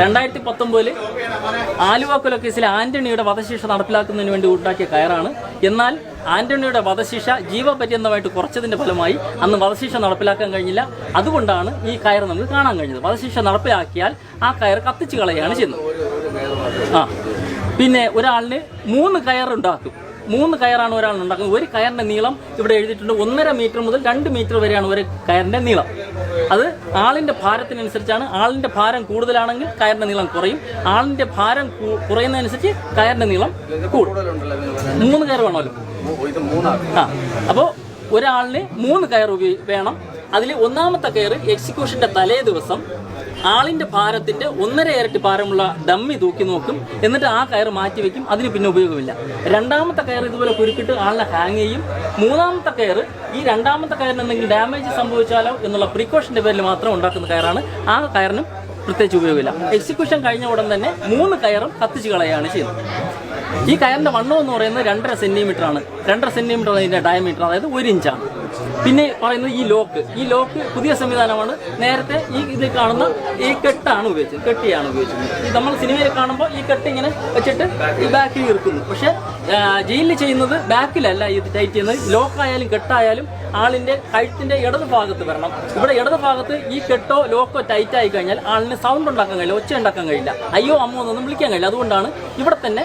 രണ്ടായിരത്തി പത്തൊമ്പതിൽ ആലുവ കൊലക്കേസിൽ ആന്റണിയുടെ വധശിക്ഷ നടപ്പിലാക്കുന്നതിന് വേണ്ടി ഉണ്ടാക്കിയ കയറാണ്. എന്നാൽ ആന്റണിയുടെ വധശിക്ഷ ജീവപര്യന്തമായിട്ട് കുറച്ചതിന്റെ ഫലമായി അന്ന് വധശിക്ഷ നടപ്പിലാക്കാൻ കഴിഞ്ഞില്ല. അതുകൊണ്ടാണ് ഈ കയർ നമുക്ക് കാണാൻ കഴിഞ്ഞത്. വധശിക്ഷ നടപ്പിലാക്കിയാൽ ആ കയർ കത്തിച്ചു കളയാണ് ചെയ്യുന്നത്. ആ. പിന്നെ ഒരാളിന് മൂന്ന് കയർ ഉണ്ടാക്കും. മൂന്ന് കയറാണ് ഒരാൾ ഉണ്ടാക്കുന്നത്. ഒരു കയറിന്റെ നീളം ഇവിടെ എഴുതിയിട്ടുണ്ട് ഒന്നര മീറ്റർ മുതൽ രണ്ട് മീറ്റർ വരെയാണ് ഒരു കയറിന്റെ നീളം. അത് ആളിന്റെ ഭാരത്തിനനുസരിച്ചാണ്. ആളിന്റെ ഭാരം കൂടുതലാണെങ്കിൽ കയറിന്റെ നീളം കുറയും. ആളിന്റെ ഭാരം കുറയുന്നതനുസരിച്ച് കയറിന്റെ നീളം കൂടും. മൂന്ന് കയർ വേണമല്ലോ. ആ അപ്പോൾ ഒരാളിന് മൂന്ന് കയർ വേണം. അതിൽ ഒന്നാമത്തെ കയർ എക്സിക്യൂഷന്റെ തലേ ദിവസം ആളിന്റെ ഭാരത്തിന്റെ ഒന്നര ഇരട്ടി ഭാരമുള്ള ഡമ്മി തൂക്കി നോക്കും. എന്നിട്ട് ആ കയർ മാറ്റി വെക്കും. അതിന് പിന്നെ ഉപയോഗമില്ല. രണ്ടാമത്തെ കയർ ഇതുപോലെ കുരുക്കിട്ട് ആളിനെ ഹാങ് ചെയ്യും. മൂന്നാമത്തെ കയർ ഈ രണ്ടാമത്തെ കയറിന് എന്തെങ്കിലും ഡാമേജ് സംഭവിച്ചാലോ എന്നുള്ള പ്രിക്കോഷന്റെ പേരിൽ മാത്രം ഉണ്ടാക്കുന്ന കയറാണ്. ആ കയറിനും പ്രത്യേകിച്ച് ഉപയോഗമില്ല. എക്സിക്യൂഷൻ കഴിഞ്ഞ ഉടൻ തന്നെ മൂന്ന് കയറും കത്തിച്ച് കളയാണ് ചെയ്യുന്നത്. ഈ കയറിന്റെ വണ്ണം എന്ന് പറയുന്നത് രണ്ടര സെന്റിമീറ്റർ ആണ്. രണ്ടര സെന്റിമീറ്റർ ആണ് ഇതിന്റെ ഡയമീറ്റർ അതായത് ഒരു ഇഞ്ചാണ് പിന്നെ പറയുന്നത് ഈ ലോക്ക് ഈ ലോക്ക് പുതിയ സംവിധാനമാണ്. നേരത്തെ ഈ ഇതിൽ കാണുന്ന ഈ കെട്ടാണ് ഉപയോഗിച്ചത്. കെട്ടിയാണ് ഉപയോഗിച്ചത്. നമ്മൾ സിനിമയിൽ കാണുമ്പോൾ ഈ കെട്ട് ഇങ്ങനെ വെച്ചിട്ട് ബാക്കിൽ ഇറുക്കുന്നു പക്ഷേ ജയിലിൽ ചെയ്യുന്നത് ബാക്കിലല്ല ഇത് ടൈറ്റ് ചെയ്യുന്നത് ലോക്കായാലും കെട്ടായാലും ആളിന്റെ കഴുത്തിന്റെ ഇടത് ഭാഗത്ത് വരണം. ഇവിടെ ഇടത് ഭാഗത്ത് ഈ കെട്ടോ ലോക്കോ ടൈറ്റ് ആയി കഴിഞ്ഞാൽ ആളിന് സൗണ്ട് ഉണ്ടാക്കാൻ കഴിയില്ല ഒച്ച ഉണ്ടാക്കാൻ കഴിയില്ല. അയ്യോ അമ്മോ എന്നൊന്നും വിളിക്കാൻ കഴിയില്ല. അതുകൊണ്ടാണ് ഇവിടെ തന്നെ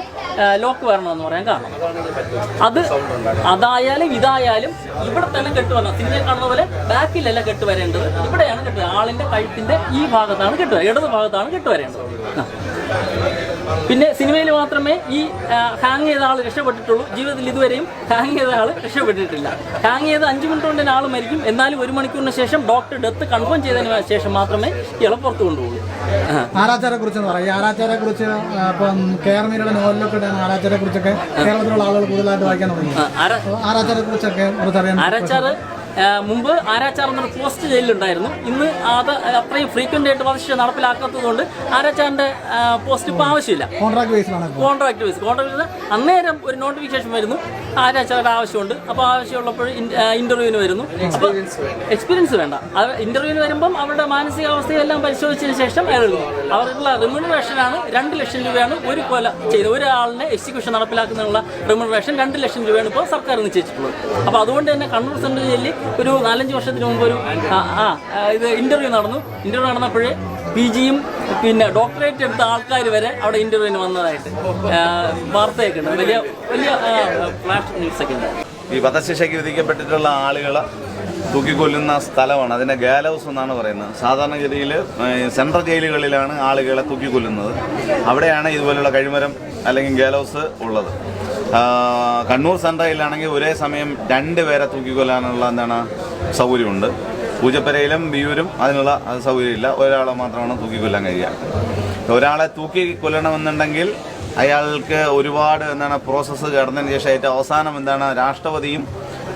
ലോക്ക് വരണമെന്ന് പറയാൻ കാരണം. അത് അതായാലും ഇതായാലും ഇവിടെ തന്നെ കെട്ട് വരണം. സിനിമയിൽ കാണുന്ന പോലെ ബാക്കിലല്ല കെട്ട് വരേണ്ടത്. ഇവിടെയാണ് കെട്ട് ആളിന്റെ കഴുത്തിന്റെ ഈ ഭാഗത്താണ് കെട്ട്. ഇടത് ഭാഗത്താണ് കെട്ട് വരേണ്ടത്. പിന്നെ സിനിമയിൽ മാത്രമേ ഈ ഹാങ് ചെയ്ത ആൾ രക്ഷപ്പെട്ടിട്ടുള്ളൂ. ജീവിതത്തിൽ ഇതുവരെയും ഹാങ് ചെയ്ത ആൾ രക്ഷപ്പെട്ടിട്ടില്ല. ഹാങ് ചെയ്ത് അഞ്ച് മിനിറ്റ് കൊണ്ട് ആൾ മരിക്കും. എന്നാലും ഒരു മണിക്കൂറിന് ശേഷം ഡോക്ടർ ഡെത്ത് കൺഫേം ചെയ്തതിന് ശേഷം മാത്രമേ ഇയാളെ പുറത്തു കൊണ്ടുപോകൂ. ആരാച്ചാരെ കുറിച്ച് പറയാം. ആരാച്ചാരെ കുറിച്ച് ഇപ്പം കെ നോവലിലൊക്കെ ആരാച്ചാരെ കുറിച്ചൊക്കെ കേരളത്തിലുള്ള ആളുകൾ കൂടുതലായിട്ട് വായിക്കാൻ തുടങ്ങി. ആരാച്ചാരെ കുറിച്ചൊക്കെ ആരാച്ചാറ് മുമ്പ് ആരാച്ചാർ എന്നൊരു പോസ്റ്റ് ജയിലിലുണ്ടായിരുന്നു. ഇന്ന് അത് അത്രയും ഫ്രീക്വന്റ് ആയിട്ട് വധശിക്ഷ നടപ്പിലാക്കാത്തതുകൊണ്ട് ആരാച്ചാറിന്റെ പോസ്റ്റ് ഇപ്പോൾ ആവശ്യമില്ല. Contract base contract base contract base അന്നേരം ഒരു നോട്ടിഫിക്കേഷൻ വരുന്നു. ആരാച്ചാരുടെ ആവശ്യമുണ്ട്. അപ്പോൾ ആവശ്യമുള്ളപ്പോൾ ഇന്റർവ്യൂവിന് വരുന്നു. എക്സ്പീരിയൻസ് വേണ്ട. ഇന്റർവ്യൂവിന് വരുമ്പം അവരുടെ മാനസികാവസ്ഥയെല്ലാം പരിശോധിച്ചതിന് ശേഷം അയാളുന്നു അവർക്കുള്ള റിമ്യൂണറേഷനാണ് രണ്ട് ലക്ഷം രൂപയാണ് ഒരു കൊല ചെയ്ത് ഒരാളിനെ എക്സിക്യൂഷൻ നടപ്പിലാക്കുന്നതിനുള്ള റിമ്യൂണറേഷൻ രണ്ട് ലക്ഷം രൂപയാണ് ഇപ്പോൾ സർക്കാർ നിശ്ചയിച്ചിട്ടുള്ളത്. അപ്പോൾ അതുകൊണ്ട് തന്നെ കണ്ണൂർ സെൻട്രൽ ജയിലിൽ ഒരു നാലഞ്ച് വർഷത്തിന് മുമ്പ് ഒരു ആ, ഇത് ഇന്റർവ്യൂ നടന്നു. ഇന്റർവ്യൂ നടന്നപ്പോഴേ പി ജിയും പിന്നെ ഡോക്ടറേറ്റ് എടുത്ത ആൾക്കാർ വരെ അവിടെ ഇന്റർവ്യൂവിന് വന്നതായിട്ട്. വാർത്തയൊക്കെ ഉണ്ട് വലിയ വലിയ ഫ്ലാഷ് ന്യൂസ് ഒക്കെ ഉണ്ട്. ഈ വധശിക്ഷയ്ക്ക് വിധിക്കപ്പെട്ടിട്ടുള്ള ആളുകളെ തൂക്കിക്കൊല്ലുന്ന സ്ഥലമാണ്. അതിനെ ഗാല ഹൗസ് എന്നാണ് പറയുന്നത്. സാധാരണഗതിയിൽ സെൻട്രൽ ജയിലുകളിലാണ് ആളുകളെ തൂക്കിക്കൊല്ലുന്നത്. അവിടെയാണ് ഇതുപോലെയുള്ള കഴിമരം അല്ലെങ്കിൽ ഗാല ഹൗസ് ഉള്ളത്. കണ്ണൂർ സെൻട്രയിലാണെങ്കിൽ ഒരേ സമയം രണ്ട് പേരെ തൂക്കിക്കൊല്ലാനുള്ള എന്താണ് സൗകര്യമുണ്ട്. പൂജപ്പരയിലും ബിയൂരും അതിനുള്ള സൗകര്യം സൗകര്യമില്ല. ഒരാളെ മാത്രമാണ് തൂക്കി കൊല്ലാൻ കഴിയുക. ഒരാളെ തൂക്കി കൊല്ലണമെന്നുണ്ടെങ്കിൽ അയാൾക്ക് ഒരുപാട് എന്താണ് പ്രോസസ്സ് കടന്നതിന് ശേഷം ഏറ്റവും അവസാനം എന്താണ് രാഷ്ട്രപതിയും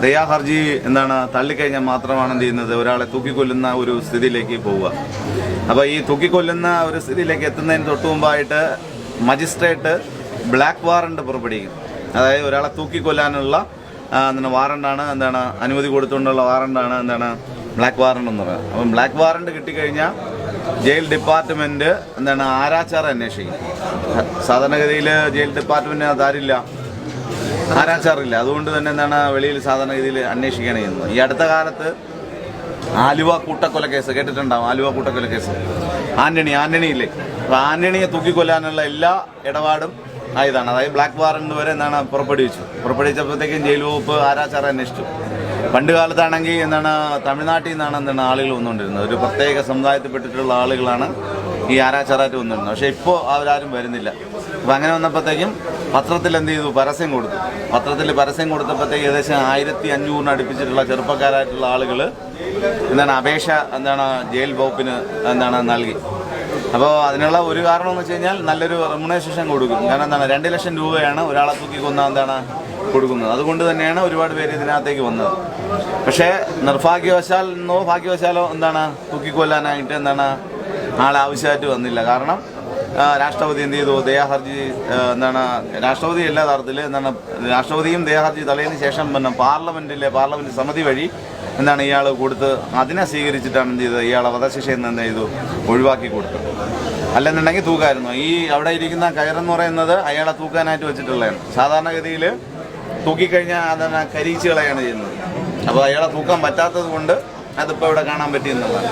ദയാഹർജി എന്താണ് തള്ളിക്കഴിഞ്ഞാൽ മാത്രമാണ് എന്ത് ചെയ്യുന്നത്? ഒരാളെ തൂക്കിക്കൊല്ലുന്ന ഒരു സ്ഥിതിയിലേക്ക് പോവുക. അപ്പോൾ ഈ തൂക്കിക്കൊല്ലുന്ന ഒരു സ്ഥിതിയിലേക്ക് എത്തുന്നതിന് തൊട്ട് മുമ്പായിട്ട് മജിസ്ട്രേറ്റ് ബ്ലാക്ക് വാറണ്ട് പുറപ്പെടുവിക്കും. അതായത് ഒരാളെ തൂക്കിക്കൊല്ലാനുള്ള എന്താണ് വാറണ്ടാണ് എന്താണ് അനുമതി കൊടുത്തുകൊണ്ടുള്ള വാറണ്ടാണ് എന്താണ് ബ്ലാക്ക് വാറണ്ട് എന്ന് പറയുന്നത് അപ്പം ബ്ലാക്ക് വാറണ്ട് കിട്ടിക്കഴിഞ്ഞാൽ ജയിൽ ഡിപ്പാർട്ട്മെന്റ് എന്താണ് ആരാച്ചാർ അന്വേഷിക്കും. സാധാരണഗതിയിൽ ജയിൽ ഡിപ്പാർട്ട്മെന്റ് അതാരില്ല ആരാച്ചാറില്ല. അതുകൊണ്ട് തന്നെ എന്താണ് വെളിയിൽ സാധാരണഗതിയിൽ അന്വേഷിക്കുകയാണ് ചെയ്യുന്നത്. ഈ അടുത്ത കാലത്ത് ആലുവ കൂട്ടക്കൊല കേസ് കേട്ടിട്ടുണ്ടാവും. ആലുവ കൂട്ടക്കൊലക്കേസ് ആന്റണി ആന്റണി ഇല്ലേ? അപ്പോൾ ആന്റണിയെ തൂക്കിക്കൊല്ലാനുള്ള എല്ലാ ഇടപാടും ആയതാണ്. അതായത് ബ്ലാക്ക് വാറണ്ട് വരെ എന്താണ് പുറപ്പെടുവിച്ചു. പുറപ്പെടുവിച്ചപ്പോഴത്തേക്കും ജയിൽ വകുപ്പ് ആരാച്ചാർ അന്വേഷിച്ചു. പണ്ട് കാലത്താണെങ്കിൽ എന്താണ് തമിഴ്നാട്ടിൽ നിന്നാണ് എന്താണ് ആളുകൾ വന്നുകൊണ്ടിരുന്നത്. ഒരു പ്രത്യേക സമുദായത്തിൽപ്പെട്ടിട്ടുള്ള ആളുകളാണ് ഈ ആരാച്ചാറായിട്ട് വന്നിരുന്നത്. പക്ഷേ ഇപ്പോൾ അവരാരും വരുന്നില്ല. അപ്പം അങ്ങനെ വന്നപ്പോഴത്തേക്കും പത്രത്തിൽ എന്ത് ചെയ്തു? പരസ്യം കൊടുത്തു. പത്രത്തിൽ പരസ്യം കൊടുത്തപ്പോഴത്തേക്ക് ഏകദേശം ആയിരത്തി അഞ്ഞൂറിന് അടുപ്പിച്ചിട്ടുള്ള ചെറുപ്പക്കാരായിട്ടുള്ള ആളുകൾ എന്താണ് അപേക്ഷ എന്താണ് ജയിൽ വകുപ്പിന് എന്താണ് നൽകി. അപ്പോൾ അതിനുള്ള ഒരു കാരണം എന്ന് വെച്ച് കഴിഞ്ഞാൽ നല്ലൊരു റെമുനേഷൻ കൊടുക്കും. കാരണം എന്താണ് രണ്ട് ലക്ഷം രൂപയാണ് ഒരാളെ തൂക്കി കൊന്ന എന്താണ് കൊടുക്കുന്നത്. അതുകൊണ്ട് തന്നെയാണ് ഒരുപാട് പേര് ഇതിനകത്തേക്ക് വന്നത്. പക്ഷേ നിർഭാഗ്യവശാൽ എന്നോ ഭാഗ്യവശാലോ എന്താണ് തൂക്കിക്കൊല്ലാനായിട്ട് എന്താണ് ആളെ ആവശ്യമായിട്ട് വന്നില്ല. കാരണം രാഷ്ട്രപതി എന്ത് ചെയ്തു? ദയാഹർജി എന്താണ് രാഷ്ട്രപതി എല്ലാ തരത്തിൽ എന്താണ് രാഷ്ട്രപതിയും ദയാഹർജി തലയതിന് ശേഷം പിന്നെ പാർലമെന്റിലെ പാർലമെന്റ് സമിതി വഴി എന്താണ് ഇയാൾ കൊടുത്ത് അതിനെ സ്വീകരിച്ചിട്ടാണ് എന്ത് ചെയ്തത്? ഇയാളെ വധശിക്ഷയിൽ നിന്ന് എന്ത് ചെയ്തു ഒഴിവാക്കി കൊടുത്തത് അല്ലെന്നുണ്ടെങ്കിൽ തൂക്കായിരുന്നു. ഈ അവിടെ ഇരിക്കുന്ന കയറെന്ന് പറയുന്നത് അയാളെ തൂക്കാനായിട്ട് വെച്ചിട്ടുള്ളതാണ്. സാധാരണഗതിയിൽ തൂക്കിക്കഴിഞ്ഞാൽ അതന്നെ കരിയിച്ച് കളയാണ് ചെയ്യുന്നത്. അപ്പോൾ അയാളെ തൂക്കാൻ പറ്റാത്തത് കൊണ്ട് അതിപ്പോൾ ഇവിടെ കാണാൻ പറ്റിയെന്നുള്ളതാണ്.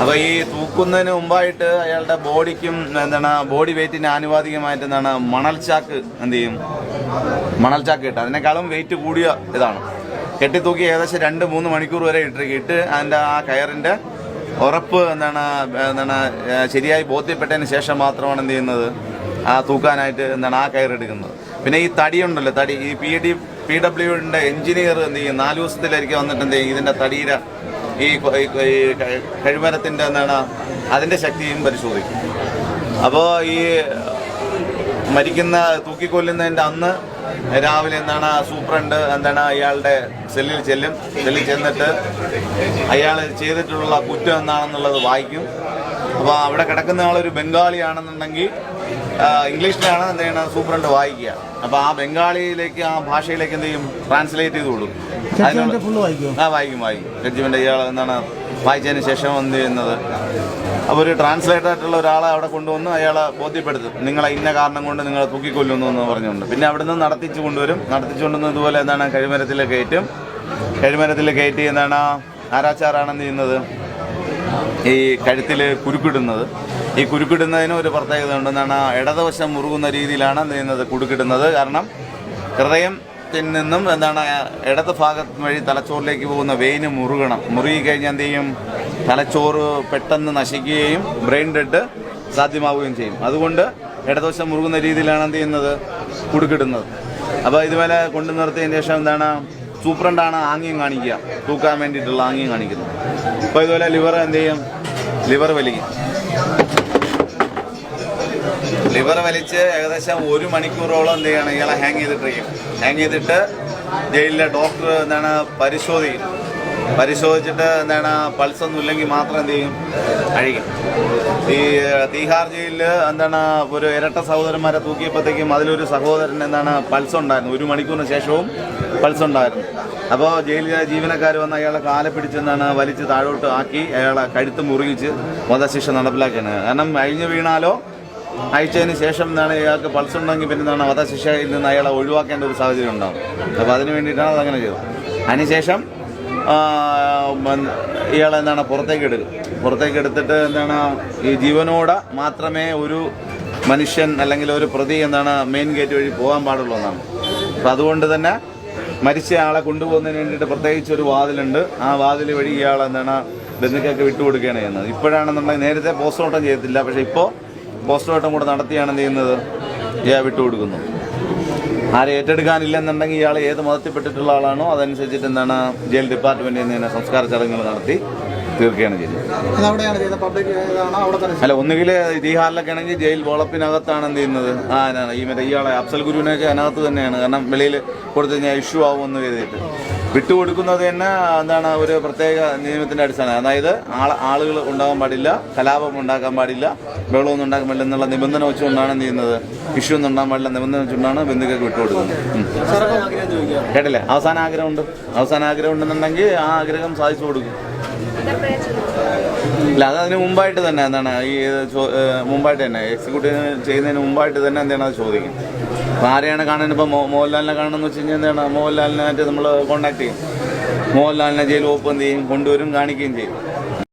അപ്പോൾ ഈ തൂക്കുന്നതിന് മുമ്പായിട്ട് അയാളുടെ ബോഡിക്കും എന്താണ് ബോഡി വെയിറ്റിന് ആനുപാതികമായിട്ട് എന്താണ് മണൽച്ചാക്ക് എന്ത് ചെയ്യും? മണൽച്ചാക്ക് ഇട്ട് അതിനേക്കാളും വെയിറ്റ് കൂടിയ ഇതാണ്. കെട്ടിത്തൂക്കി ഏകദേശം രണ്ട് മൂന്ന് മണിക്കൂർ വരെ ഇട്ടിരിക്കും. ഇട്ട് അതിന്റെ ആ കയറിന്റെ ഉറപ്പ് എന്താണ് എന്താണ് ശരിയായി ബോധ്യപ്പെട്ടതിന് ശേഷം മാത്രമാണ് എന്ത് ചെയ്യുന്നത്? ആ തൂക്കാനായിട്ട് എന്താണ് ആ കയർ എടുക്കുന്നത്. പിന്നെ ഈ തടിയുണ്ടല്ലോ തടി. ഈ പി ഡി പി ഡബ്ല്യുവിന്റെ എഞ്ചിനീയർ എന്ത് ചെയ്യും? നാല് ദിവസത്തിലായിരിക്കും വന്നിട്ട് എന്ത് ചെയ്യും? ഇതിന്റെ തടിയുടെ ഈ കഴിമരത്തിന്റെ എന്താണ് അതിന്റെ ശക്തിയും പരിശോധിക്കും. അപ്പോൾ ഈ മരിക്കുന്ന തൂക്കിക്കൊല്ലുന്നതിന്റെ അന്ന് രാവിലെ എന്താണ് സൂപ്രണ്ട് എന്താണ് അയാളുടെ സെല്ലിൽ ചെല്ലും. സെല്ലിൽ ചെന്നിട്ട് അയാൾ ചെയ്തിട്ടുള്ള കുറ്റം എന്താണെന്നുള്ളത് വായിക്കും. അപ്പോൾ അവിടെ കിടക്കുന്ന ആളൊരു ബംഗാളിയാണെന്നുണ്ടെങ്കിൽ ഇംഗ്ലീഷിലാണ് എന്ത് ചെയ്യണം സൂപ്രണ്ട് വായിക്കുക. അപ്പോൾ ആ ബംഗാളിയിലേക്ക് ആ ഭാഷയിലേക്ക് എന്ത് ചെയ്യും? ട്രാൻസ്ലേറ്റ് ചെയ്ത് കൊടുക്കും. ആ വായിക്കും വായിക്കും. ജഡ്ജിമെന്റ് ഇയാൾ എന്താണ്? വായിച്ചതിന് ശേഷം എന്ത് ചെയ്യുന്നത്? അപ്പോൾ ഒരു ട്രാൻസ്ലേറ്റർ ആയിട്ടുള്ള ഒരാളെ അവിടെ കൊണ്ടുവന്ന് അയാളെ ബോധ്യപ്പെടുത്തും. നിങ്ങളെ ഇന്ന കാരണം കൊണ്ട് നിങ്ങളെ തൂക്കിക്കൊല്ലുന്നു എന്ന് പറഞ്ഞുകൊണ്ട്. പിന്നെ അവിടുന്ന് നിന്ന് നടത്തിച്ചു കൊണ്ടുവരും. നടത്തിച്ചു കൊണ്ടുവന്ന് ഇതുപോലെ എന്താണ്? കഴിമരത്തിൽ കയറ്റും. കഴിമരത്തിൽ കയറ്റി എന്താണ്? ആരാച്ചാറാണെന്ന് ചെയ്യുന്നത്? ഈ കഴുത്തിൽ കുരുക്കിടുന്നത്. ഈ കുരുക്കിടുന്നതിന് ഒരു പ്രത്യേകത ഉണ്ടെന്നാണ് ഇടതുവശം മുറുകുന്ന രീതിയിലാണ് ചെയ്യുന്നത്? കുടുക്കിടുന്നത് കാരണം ഹൃദയത്തിൽ നിന്നും എന്താണ് ഇടത് ഭാഗത്ത് വഴി തലച്ചോറിലേക്ക് പോകുന്ന വെയിന് മുറുകണം. മുറുകി കഴിഞ്ഞാൽ എന്ത് ചെയ്യും? തലച്ചോറ് പെട്ടെന്ന് നശിക്കുകയും ബ്രെയിൻ ഡെഡ് സാധ്യമാവുകയും ചെയ്യും. അതുകൊണ്ട് ഇടതുവശം മുറുകുന്ന രീതിയിലാണ് എന്ത് ചെയ്യുന്നത്? കുടുക്കിടുന്നത് അപ്പോൾ ഇതുപോലെ കൊണ്ടു നിർത്തിയതിന് ശേഷം എന്താണ്? സൂപ്രണ്ടാണ് ആംഗ്യം കാണിക്കുക. തൂക്കാൻ വേണ്ടിയിട്ടുള്ള ആംഗ്യം കാണിക്കുന്നത്. അപ്പോൾ ഇതുപോലെ ലിവർ എന്ത് ചെയ്യും? ലിവർ വലിക്കും. ലിവർ വലിച്ച് ഏകദേശം ഒരു മണിക്കൂറോളം എന്ത് ചെയ്യണം ഇയാളെ ഹാങ് ചെയ്തിട്ടിരിക്കും ഹാങ് ചെയ്തിട്ട് ജയിലിലെ ഡോക്ടർ എന്താണ് പരിശോധിക്കും പരിശോധിച്ചിട്ട് എന്താണ് പൾസ് ഒന്നും ഇല്ലെങ്കിൽ മാത്രം എന്ത് ചെയ്യും? അഴിക്കും. ഈ തീഹാർ ജയിലിൽ എന്താണ് ഒരു ഇരട്ട സഹോദരന്മാരെ തൂക്കിയപ്പോഴത്തേക്കും അതിലൊരു സഹോദരൻ എന്താണ് പൾസ് ഉണ്ടായിരുന്നു. ഒരു മണിക്കൂറിന് ശേഷവും പൾസ് ഉണ്ടായിരുന്നു. അപ്പോൾ ജയിലിലെ ജീവനക്കാർ വന്ന് അയാളെ കാലെ പിടിച്ച് എന്താണ് വലിച്ച് താഴോട്ട് ആക്കി അയാളെ കഴുത്ത് മുറിയിച്ച് വധശിക്ഷ നടപ്പിലാക്കിയാണ്. കാരണം അഴിഞ്ഞു വീണാലോ അയച്ചതിന് ശേഷം എന്താണ് ഇയാൾക്ക് പൾസ് ഉണ്ടെങ്കിൽ പിന്നെ എന്താണ് വധശിക്ഷയിൽ നിന്ന് അയാളെ ഒഴിവാക്കേണ്ട ഒരു സാഹചര്യം ഉണ്ടാവും. അപ്പോൾ അതിന് വേണ്ടിയിട്ടാണ് അതങ്ങനെ ചെയ്തത്. അതിനുശേഷം ഇയാളെ എന്താണ് പുറത്തേക്ക് എടുക്കും. പുറത്തേക്ക് എടുത്തിട്ട് എന്താണ് ഈ ജീവനോടെ മാത്രമേ ഒരു മനുഷ്യൻ അല്ലെങ്കിൽ ഒരു പ്രതി എന്താണ് മെയിൻ ഗേറ്റ് വഴി പോകാൻ പാടുള്ളൂ എന്നാണ്. അപ്പം അതുകൊണ്ട് തന്നെ മരിച്ച ആളെ കൊണ്ടുപോകുന്നതിന് വേണ്ടിയിട്ട് പ്രത്യേകിച്ച് ഒരു വാതിലുണ്ട്. ആ വാതിൽ വഴി ഇയാൾ എന്താണ് ബന്ധുക്കൾക്ക് വിട്ടുകൊടുക്കുകയാണ് ചെയ്യുന്നത്. ഇപ്പോഴാണെന്നുണ്ടെങ്കിൽ നേരത്തെ പോസ്റ്റ്മോർട്ടം ചെയ്യത്തില്ല പക്ഷേ ഇപ്പോൾ പോസ്റ്റ്മോർട്ടം കൂടെ നടത്തിയാണ് എന്ത് ചെയ്യുന്നത്? ഇയാൾ വിട്ടുകൊടുക്കുന്നു ആരെ ഏറ്റെടുക്കാനില്ലെന്നുണ്ടെങ്കിൽ ഇയാൾ ഏത് മതത്തിൽപ്പെട്ടിട്ടുള്ള ആളാണോ അതനുസരിച്ചിട്ട് എന്താണ് ജയിൽ ഡിപ്പാർട്ട്മെന്റിൽ നിന്ന് സംസ്കാര ചടങ്ങുകൾ നടത്തി തീർക്കുകയാണ് ചെയ്യുന്നത് അല്ല ഒന്നുകിൽ തീഹാറിലൊക്കെ ആണെങ്കിൽ ജയിൽ വളപ്പിനകത്താണ് എന്ത് ചെയ്യുന്നത്? ആ ഈ മറ്റേ ഇയാളെ അഫ്സൽ ഗുരുവിനൊക്കെ അതിനകത്ത് തന്നെയാണ്. കാരണം വെളിയിൽ കൊടുത്തു കഴിഞ്ഞാൽ ഇഷ്യൂ ആവുമെന്ന് കരുതിയിട്ട്. വിട്ടുകൊടുക്കുന്നത് തന്നെ എന്താണ് ഒരു പ്രത്യേക നിയമത്തിന്റെ അടിസ്ഥാനം. അതായത് ആൾ ആളുകൾ ഉണ്ടാകാൻ പാടില്ല കലാപം ഉണ്ടാക്കാൻ പാടില്ല വെള്ളമൊന്നും ഉണ്ടാക്കാൻ പാടില്ല എന്നുള്ള നിബന്ധന വെച്ചുകൊണ്ടാണ് ചെയ്യുന്നത്? ഇഷ്യൂ ഒന്നും ഉണ്ടാകാൻ പാടില്ല നിബന്ധന വെച്ചുകൊണ്ടാണ് ബന്ധുക്കൾക്ക് വിട്ടുകൊടുക്കുന്നത്. കേട്ടില്ലേ? അവസാന ആഗ്രഹമുണ്ട്. അവസാന ആഗ്രഹം ഉണ്ടെന്നുണ്ടെങ്കിൽ ആ ആഗ്രഹം സാധിച്ചു കൊടുക്കും. ഇല്ല അത് അതിന് മുമ്പായിട്ട് തന്നെ എന്താണ് ഈ മുമ്പായിട്ട് തന്നെ എക്സിക്യൂട്ടീവ് ചെയ്യുന്നതിന് മുമ്പായിട്ട് തന്നെ എന്താണ് അത് ചോദിക്കും. അപ്പോൾ ആരെയാണ് കാണാൻ ഇപ്പോൾ മോഹൻലാലിനെ കാണണമെന്ന് വെച്ച് കഴിഞ്ഞാൽ എന്താണ്? മോഹൻലാലിനായിട്ട് നമ്മൾ കോൺടാക്ട് ചെയ്യും. മോഹൻലാലിനെ ജയിൽ ഓപ്പൺ ചെയ്യും കൊണ്ടുവരും കാണിക്കുകയും ചെയ്യും.